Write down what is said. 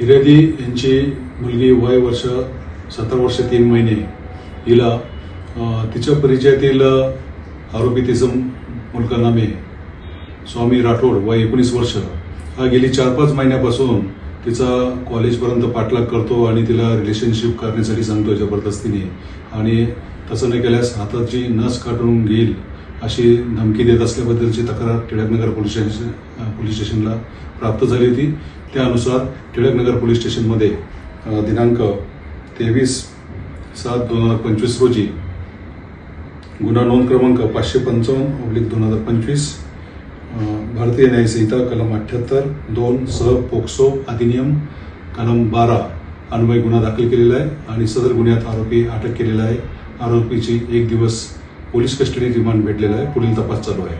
फिर्यादी यांची मुलगी वय वर्ष सतरा वर्ष तीन महिने. हिला तिच्या परिचयातील आरोपी तिचं मुलगा नामे स्वामी राठोड वय एकोणीस वर्ष. हा गेली चार पाच महिन्यापासून तिचा कॉलेजपर्यंत पाठलाग करतो आणि तिला रिलेशनशिप करण्यासाठी सांगतो जबरदस्तीने. आणि तसं नाही केल्यास हाताची नस काढून घेईल अशी धमकी देत असल्याबद्दलची तक्रार टिळकनगर पोलीस स्टेशन पोलीस स्टेशनला प्राप्त झाली होती. त्यानुसार टिळकनगर पोलीस स्टेशनमध्ये दिनांक तेवीस सात दोन हजार पंचवीस रोजी गुन्हा नोंद क्रमांक पाचशे पंचावन्न ऑब्लिक दोन हजार पंचवीस भारतीय न्यायसंहिता कलम अठ्ठ्याहत्तर दोन सह पोक्सो अधिनियम कलम बारा अन्वय गुन्हा दाखल केलेला आहे आणि सदर गुन्ह्यात आरोपी अटक केलेला आहे. आरोपीची एक दिवस पोलीस कस्टडी रिमांड भेटलेला आहे. पुढील तपास चालू आहे.